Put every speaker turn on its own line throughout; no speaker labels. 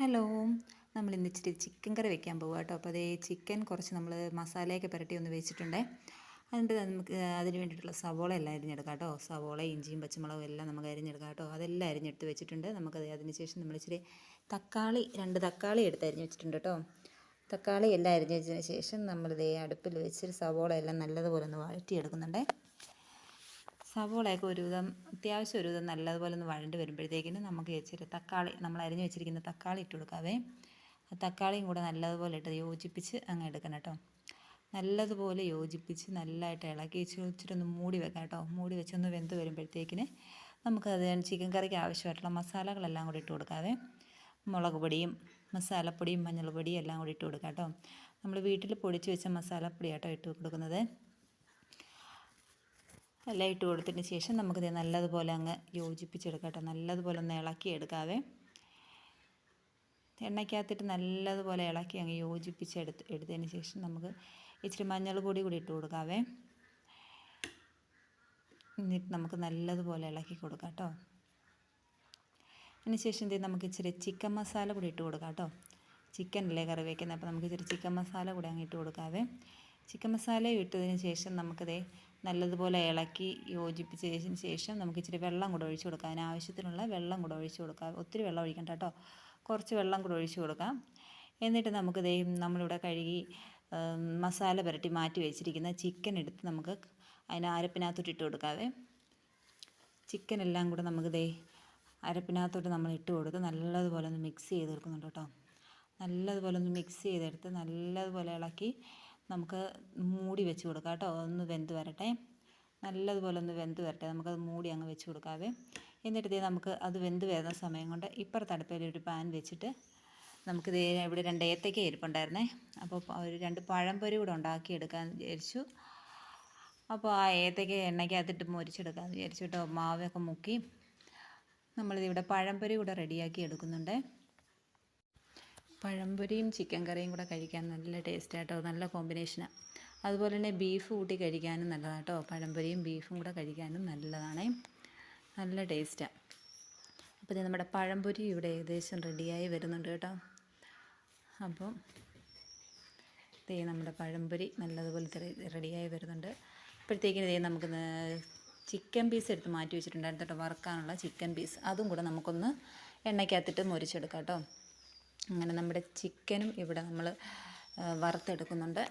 Hello. നമ്മൾ ഇന്ന് ഇച്ചിരി ചിക്കൻ കറി വെക്കാൻ പോകുക കേട്ടോ. അപ്പോൾ അതേ ചിക്കൻ കുറച്ച് നമ്മൾ മസാലയൊക്കെ പുരട്ടി ഒന്ന് വെച്ചിട്ടുണ്ടേ. അതിന്റെ നമുക്ക് അതിന് വേണ്ടിയിട്ടുള്ള സവോള എല്ലാം അരിഞ്ഞെടുക്കാം കേട്ടോ. സവോള ഇഞ്ചിയും പച്ചമുളകും എല്ലാം നമുക്ക് അരിഞ്ഞെടുക്കാം കേട്ടോ. അതെല്ലാം അരിഞ്ഞെടുത്ത് വെച്ചിട്ടുണ്ട്. നമുക്കത് അതിന് ശേഷം നമ്മൾ ഇച്ചിരി തക്കാളി രണ്ട് തക്കാളി എടുത്ത് അരിഞ്ഞ് വെച്ചിട്ടുണ്ട് കേട്ടോ. തക്കാളി എല്ലാം അരിഞ്ഞ് വെച്ചതിന് ശേഷം നമ്മളിതേ അടുപ്പിൽ വെച്ചിട്ട് സവോള എല്ലാം നല്ലതുപോലെ ഒന്ന് വഴറ്റിയെടുക്കുന്നുണ്ടേ. സവോളയൊക്കെ ഒരുവിധം അത്യാവശ്യം ഒരുവിധം നല്ലതുപോലെ ഒന്ന് വഴണ്ട് വരുമ്പോഴത്തേക്കിനും നമുക്ക് ഇച്ചിരി തക്കാളി നമ്മൾ അരിഞ്ഞ് വെച്ചിരിക്കുന്ന തക്കാളി ഇട്ട് കൊടുക്കാവേ. ആ തക്കാളിയും കൂടെ നല്ലതുപോലെ ഇട്ട് യോജിപ്പിച്ച് അങ്ങ് എടുക്കണം കേട്ടോ. നല്ലതുപോലെ യോജിപ്പിച്ച് നല്ലതായിട്ട് ഇളക്കി ഇച്ചിരി മൂടി വെക്കാം കേട്ടോ. മൂടി വെച്ചൊന്ന് വെന്ത് വരുമ്പോഴത്തേക്കിന് നമുക്കത് ചിക്കൻ കറിക്ക് ആവശ്യമായിട്ടുള്ള മസാലകളെല്ലാം കൂടി ഇട്ട് കൊടുക്കാവേ. മുളക് പൊടിയും മസാലപ്പൊടിയും മഞ്ഞൾപ്പൊടിയും എല്ലാം കൂടി ഇട്ട് കൊടുക്കാം കേട്ടോ. നമ്മൾ വീട്ടിൽ പൊടിച്ച് വെച്ച മസാലപ്പൊടി കേട്ടോ ഇട്ട് കൊടുക്കുന്നത്. എല്ലാം ഇട്ട് കൊടുത്തതിന് ശേഷം നമുക്കിത് നല്ലതുപോലെ അങ്ങ് യോജിപ്പിച്ചെടുക്കാം നല്ലതുപോലെ ഒന്ന് ഇളക്കി എടുക്കാവേ. എണ്ണയ്ക്കകത്തിട്ട് നല്ലതുപോലെ ഇളക്കി അങ്ങ് യോജിപ്പിച്ചെടുത്ത് എടുത്തതിന് ശേഷം നമുക്ക് ഇച്ചിരി മഞ്ഞൾ പൊടി കൂടി ഇട്ട് കൊടുക്കാവേ. എന്നിട്ട് നമുക്ക് നല്ലതുപോലെ ഇളക്കി കൊടുക്കാം കേട്ടോ. അതിനുശേഷം എന്ത് നമുക്ക് ഇച്ചിരി ചിക്കൻ മസാല കൂടി ഇട്ട് കൊടുക്കാം കേട്ടോ. ചിക്കനല്ലേ കറി വയ്ക്കുന്നത് അപ്പോൾ നമുക്ക് ഇച്ചിരി ചിക്കൻ മസാല കൂടി അങ്ങ് ഇട്ട് കൊടുക്കാവേ. ചിക്കൻ മസാല ഇട്ടതിന് ശേഷം നമുക്കതേ നല്ലതുപോലെ ഇളക്കി യോജിപ്പിച്ചതിന് ശേഷം നമുക്ക് ഇച്ചിരി വെള്ളം കൂടെ ഒഴിച്ചു കൊടുക്കാം. അതിന് ആവശ്യത്തിനുള്ള വെള്ളം കൂടെ ഒഴിച്ചു കൊടുക്കാം. ഒത്തിരി വെള്ളം ഒഴിക്കണ്ട കേട്ടോ. കുറച്ച് വെള്ളം കൂടെ ഒഴിച്ചു കൊടുക്കാം. എന്നിട്ട് നമുക്ക് ദേ നമ്മളിവിടെ കഴുകി മസാല പുരട്ടി മാറ്റി വെച്ചിരിക്കുന്ന ചിക്കൻ എടുത്ത് നമുക്ക് അതിന് അരപ്പിനകത്തോട്ട് ഇട്ട് കൊടുക്കാവേ. ചിക്കൻ എല്ലാം കൂടെ നമുക്ക് ദേ അരപ്പിനകത്തോട്ട് നമ്മൾ ഇട്ട് കൊടുത്ത് നല്ലതുപോലെ ഒന്ന് മിക്സ് ചെയ്ത് കൊടുക്കുന്നുണ്ട് കേട്ടോ. നല്ലതുപോലെ ഒന്ന് മിക്സ് ചെയ്തെടുത്ത് നല്ലതുപോലെ ഇളക്കി നമുക്ക് മൂടി വെച്ച് കൊടുക്കാം കേട്ടോ. ഒന്ന് വെന്ത് വരട്ടെ. നല്ലതുപോലെ ഒന്ന് വെന്ത് വരട്ടെ. നമുക്കത് മൂടി അങ്ങ് വെച്ച് കൊടുക്കാവേ. എന്നിട്ട് ഇതേ നമുക്ക് അത് വെന്ത് വരുന്ന സമയം കൊണ്ട് ഇപ്പുറത്ത് അടുപ്പിൽ ഒരു പാൻ വെച്ചിട്ട് നമുക്കിത് ഇവിടെ രണ്ട് ഏത്തയ്ക്ക ഇരിപ്പുണ്ടായിരുന്നേ. അപ്പോൾ ഒരു രണ്ട് പഴംപൊരി കൂടെ ഉണ്ടാക്കിയെടുക്കാൻ വിചാരിച്ചു. അപ്പോൾ ആ ഏത്തയ്ക്ക എണ്ണയ്ക്കകത്തിട്ട് മുരിച്ചെടുക്കാമെന്ന് വിചാരിച്ചു കേട്ടോ. മാവൊക്കെ മുക്കി നമ്മളിതിവിടെ പഴംപൊരി കൂടെ റെഡിയാക്കി എടുക്കുന്നുണ്ട്. പഴംപൊരിയും ചിക്കൻ കറിയും കൂടെ കഴിക്കാൻ നല്ല ടേസ്റ്റ് ടേസ്റ്റാട്ടോ നല്ല കോമ്പിനേഷനാണ് അതുപോലെ തന്നെ ബീഫ് കൂട്ടി കഴിക്കാനും നല്ലതാണ് പഴംപൊരിയും ബീഫും കൂടെ കഴിക്കാനും നല്ലതാണ്. നല്ല ടേസ്റ്റാണ് അപ്പോൾ നമ്മുടെ പഴംപൊരി ഇവിടെ ഏകദേശം റെഡിയായി വരുന്നുണ്ട് കേട്ടോ. അപ്പം ഇതേ നമ്മുടെ പഴംപൊരി നല്ലതുപോലെ റെഡിയായി വരുന്നുണ്ട്. അപ്പോഴത്തേക്കിന് ഇതേ നമുക്ക് ചിക്കൻ പീസ് എടുത്ത് മാറ്റി വെച്ചിട്ടുണ്ടായിരുന്നു കേട്ടോ. വറുക്കാനുള്ള ചിക്കൻ പീസ് അതും കൂടെ നമുക്കൊന്ന് എണ്ണയ്ക്കകത്തിട്ട് മുരിച്ചെടുക്കാം കേട്ടോ. അങ്ങനെ നമ്മുടെ ചിക്കനും ഇവിടെ നമ്മൾ വറുത്തെടുക്കുന്നുണ്ട്.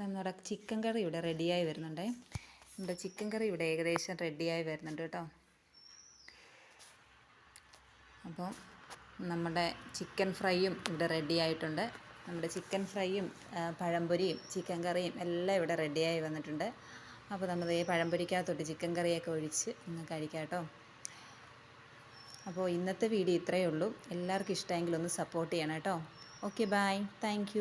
നമ്മുടെ ചിക്കൻ കറി ഇവിടെ റെഡിയായി വരുന്നുണ്ട്. നമ്മുടെ ചിക്കൻ കറി ഇവിടെ ഏകദേശം റെഡിയായി വരുന്നുണ്ട് കേട്ടോ. അപ്പോൾ നമ്മുടെ ചിക്കൻ ഫ്രൈയും ഇവിടെ റെഡി ആയിട്ടുണ്ട് നമ്മുടെ ചിക്കൻ ഫ്രൈയും പഴംപൊരിയും ചിക്കൻ കറിയും എല്ലാം ഇവിടെ റെഡിയായി വന്നിട്ടുണ്ട്. അപ്പോൾ നമ്മൾ ഈ പഴംപൊരിക്കകത്തോട്ട് ചിക്കൻ കറിയൊക്കെ ഒഴിച്ച് ഒന്ന് കഴിക്കാം കേട്ടോ. അപ്പോൾ ഇന്നത്തെ വീഡിയോ ഇത്രയേ ഉള്ളൂ. എല്ലാവർക്കും ഇഷ്ടമെങ്കിൽ ഒന്ന് സപ്പോർട്ട് ചെയ്യണം കേട്ടോ. Okay bye thank